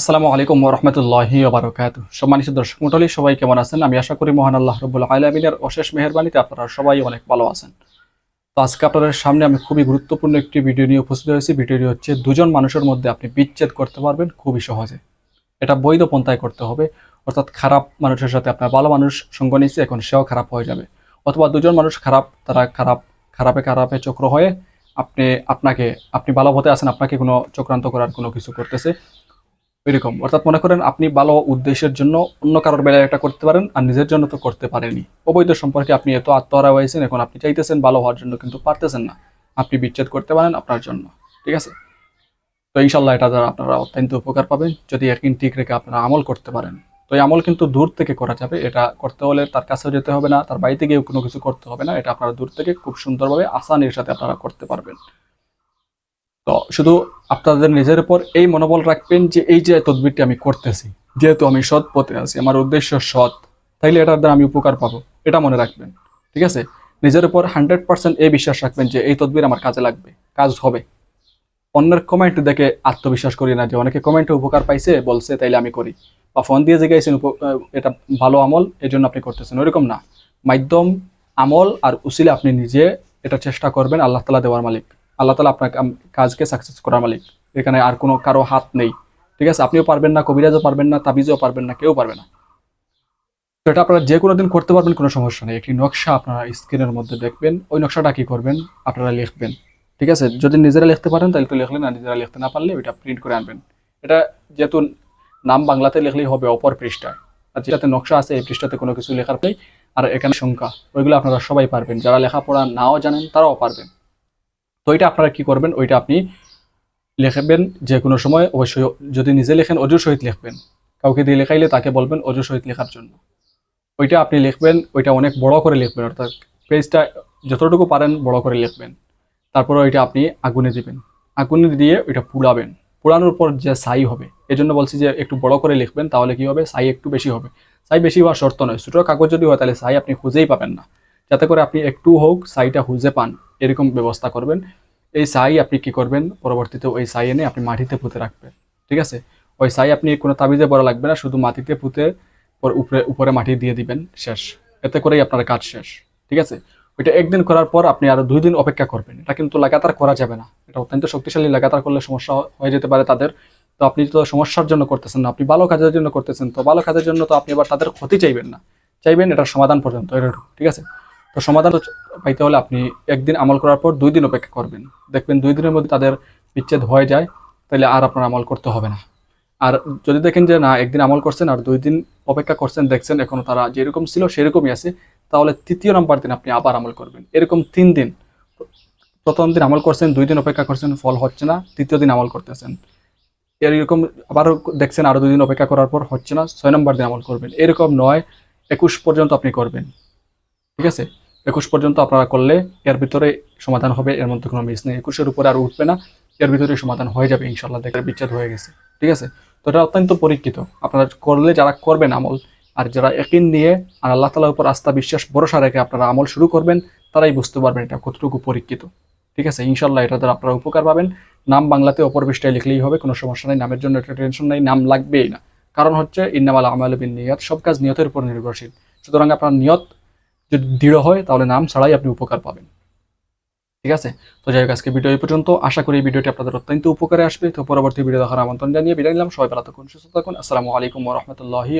আসসালামু আলাইকুম রহমতুল্লাহি ওবরাকাত সম্মানিত দর্শক মন্ডলী সবাই কেমন আছেন? আমি আশা করি মহান আল্লাহ রবুল্লা আলমিনের অশেষ মেহরবানিতে আপনারা সবাই অনেক ভালো আছেন। তো আজকে আপনাদের সামনে আমি খুবই গুরুত্বপূর্ণ একটি ভিডিও নিয়ে উপস্থিত হয়েছি। ভিডিওটি হচ্ছে, দুজন মানুষের মধ্যে আপনি বিচ্ছেদ করতে পারবেন খুবই সহজে। এটা বৈধ পন্থায় করতে হবে, অর্থাৎ খারাপ মানুষের সাথে আপনার ভালো মানুষ সঙ্গ নিচ্ছে, এখন সেও খারাপ হয়ে যাবে। অথবা দুজন মানুষ খারাপ, তারা খারাপ, খারাপে খারাপে চক্র হয়ে আপনি, আপনাকে, আপনি ভালো হতে আছেন, আপনাকে কোনো চক্রান্ত করার কোনো কিছু করতেছে এরকম অর্থাৎ মনে করেন আপনি ভালো উদ্দেশ্যের জন্য অন্য কারোর বেলায় একটা করতে পারেন, আর নিজের জন্য তো করতে পারেনি অবৈধ সম্পর্কে আপনি এত আত্মহারা হয়েছেন, এখন আপনি চাইতেছেন ভালো হওয়ার জন্য কিন্তু পারতেছেন না। আপনি বিচ্ছেদ করতে পারেন আপনার জন্য, ঠিক আছে? তো ইনশাল্লাহ এটা দ্বারা আপনারা অত্যন্ত উপকার পাবেন। যদি একদিন ঠিক রেখে আপনারা আমল করতে পারেন, তো এই আমল কিন্তু দূর থেকে করা যাবে। এটা করতে হলে তার কাছেও যেতে হবে না, তার বাড়িতে গিয়েও কোনো কিছু করতে হবে না। এটা আপনারা দূর থেকে খুব সুন্দরভাবে আসানির সাথে আপনারা করতে পারবেন। তো শুধু আপনাদের নিজের উপর এই মনোবল রাখবেন যে এই যে তদবিরটি আমি করতেছি, যেহেতু আমি সৎ পথে আছি, আমার উদ্দেশ্য সৎ, তাইলে এটার দ্বারা আমি উপকার পাবো, এটা মনে রাখবেন, ঠিক আছে? নিজের উপর হান্ড্রেড পার্সেন্ট এই বিশ্বাস রাখবেন যে এই তদবির আমার কাজে লাগবে, কাজ হবে। অন্যের কমেন্ট দেখে আত্মবিশ্বাস করি না যে অনেকে কমেন্টে উপকার পাইছে, বলছে, তাইলে আমি করি। বা ফোন দিয়ে জিজ্ঞাসেন এটা ভালো আমল এই জন্য আপনি করতেছেন, ওইরকম না। মাধ্যম, আমল আর উসিলে আপনি নিজে, এটা চেষ্টা করবেন, আল্লাহ তালা দেওয়ার মালিক। আল্লাহ তালা আপনার কাজকে সাকসেস করার মালিক। এখানে আর কোনো কারও হাত নেই। ঠিক আছে? আপনিও পারবেন না, কবিরাজও পারবেন না, তাবিজও পারবেন না, কেউ পারবে না। তো এটা আপনারা যে কোনো দিন করতে পারবেন, কোনো সমস্যা নেই। একটি নকশা আপনারা স্ক্রিনের মধ্যে দেখবেন। ওই নকশাটা কি করবেন? আপনারা লিখবেন। ঠিক আছে? যদি নিজেরা লিখতে পারেন, তাহলে তো লিখলেন না নিজেরা লিখতে না পারলে ওইটা প্রিন্ট করে আনবেন। এটা যেহেতু নাম বাংলাতে লিখলেই হবে, অপর পৃষ্ঠায়। আর যেটাতে নকশা আছে, এই পৃষ্ঠাতে কোনো কিছু লেখার নেই। আর এখানে সংখ্যা, ওইগুলো আপনারা সবাই পারবেন। যারা লেখাপড়া নাও জানেন, তারাও পারবেন। এটা আপনারা কি করবেন? ওইটা আপনি লিখবেন যে কোনো সময়। অবশ্যই যদি নিজে লেখেন, অজুর সহিত লিখবেন। কাউকে দিয়ে লেখাইলে তাকে বলবেন অজুর সহিত লেখার জন্য। ওইটা আপনি লিখবেন, ওইটা অনেক বড় করে লিখবেন, অর্থাৎ পেজটা যতটুকু পারেন বড় করে লিখবেন। তারপরে ওইটা আপনি আগুনে দিবেন। আগুনে দিয়ে ওইটা পুড়াবেন। পোড়ানোর পর যে সাই হবে এই জন্য বলছি যে একটু বড় করে লিখবেন, তাহলে কি হবে? সাই একটু বেশি হবে। সাই বেশি হওয়ার শর্ত নয়। ছোটো কাগজ যদি হয়, তাহলে সাই আপনি খুঁজেই পাবেন না। যাতে করে আপনি একটু হোক ছাইটা খুঁজে পান, এরকম ব্যবস্থা করবেন। এই ছাই আপনি কি করবেন? পরবর্তীতে ওই ছাই এনে আপনি মাটিতে পুঁতে রাখবেন, ঠিক আছে? ওই ছাই আপনি কোনো তাবিজে বড় লাগবে না, শুধু মাটিতে পুঁতে পর উপরে উপরে মাটি দিয়ে দিবেন, শেষ। এতে করেই আপনার কাজ শেষ, ঠিক আছে? ওইটা একদিন করার পর আপনি আরও দুই দিন অপেক্ষা করবেন। এটা কিন্তু লাগাতার করা যাবে না। এটা অত্যন্ত শক্তিশালী, লাগাতার করলে সমস্যা হয়ে যেতে পারে তাদের। তো আপনি তো সমস্যার জন্য করতেছেন না, আপনি ভালো কাজের জন্য করতেছেন। তো ভালো কাজের জন্য তো আপনি আবার তাদের ক্ষতি চাইবেন না। চাইবেন এটার সমাধান পর্যন্ত এটুকু ঠিক আছে? তো সমাধান পাইতে হলে আপনি একদিন আমল করার পর দুই দিন অপেক্ষা করবেন। দেখবেন দুই দিনের মধ্যে তাদের বিচ্ছেদ হয়ে যায়, তাহলে আর আপনার আমল করতে হবে না। আর যদি দেখেন যে না, একদিন আমল করছেন আর দুই দিন অপেক্ষা করছেন, দেখছেন এখনও তারা যেরকম ছিল সেরকমই আছে, তাহলে তৃতীয় নাম্বার দিন আপনি আবার আমল করবেন। এরকম তিন দিন, প্রথম দিন আমল করছেন, দুই দিন অপেক্ষা করছেন, ফল হচ্ছে না, তৃতীয় দিন আমল করতেছেন। এরকম আবারও দেখছেন আরও দুই দিন অপেক্ষা করার পর হচ্ছে না, ছয় নম্বর দিন আমল করবেন। এরকম নয়, একুশ পর্যন্ত আপনি করবেন। ঠিক আছে? একুশ পর্যন্ত আপনারা করলে এর ভিতরে সমাধান হবে, এর মধ্যে কোনো মিস নেই। একুশের উপরে আর উঠবে না, এর ভিতরে সমাধান হয়ে যাবে ইনশাল্লাহ দেখে বিচ্ছেদ হয়ে গেছে। ঠিক আছে? তো এটা অত্যন্ত পরীক্ষিত। আপনারা করলে যারা করবেন আমল, আর যারা একিন নিয়ে আর আল্লাহ তালার উপর আস্থা, বিশ্বাস, ভরসা রেখে আপনারা আমল শুরু করবেন, তারাই বুঝতে পারবেন এটা কতটুকু পরীক্ষিত। ঠিক আছে? ইনশাল্লাহ এটা দ্বারা আপনারা উপকার পাবেন। নাম বাংলাতে অপর পৃষ্ঠায় লিখলেই হবে, কোনো সমস্যা নেই, নামের জন্য একটা টেনশন নেই, নাম লাগবেই না। কারণ হচ্ছে, ইন্নামাল আমাল বিন নিয়ত, সব কাজ নিয়তের উপর নির্ভরশীল। সুতরাং আপনার নিয়ত যদি দৃঢ় হয়, তাহলে নাম ছাড়াই আপনি উপকার পাবেন। ঠিক আছে? তো যাই হোক আজকে ভিডিও এই পর্যন্ত। আশা করি ভিডিওটি আপনাদের অত্যন্ত উপকারে আসবে। তো পরবর্তী ভিডিও দেখার আমন্ত্রণ জানিয়ে বিদায় নিলাম। সবাই ভালো থাকুন, সুস্থ থাকুন। আসসালামু আলাইকুম রহমতুল্লাহি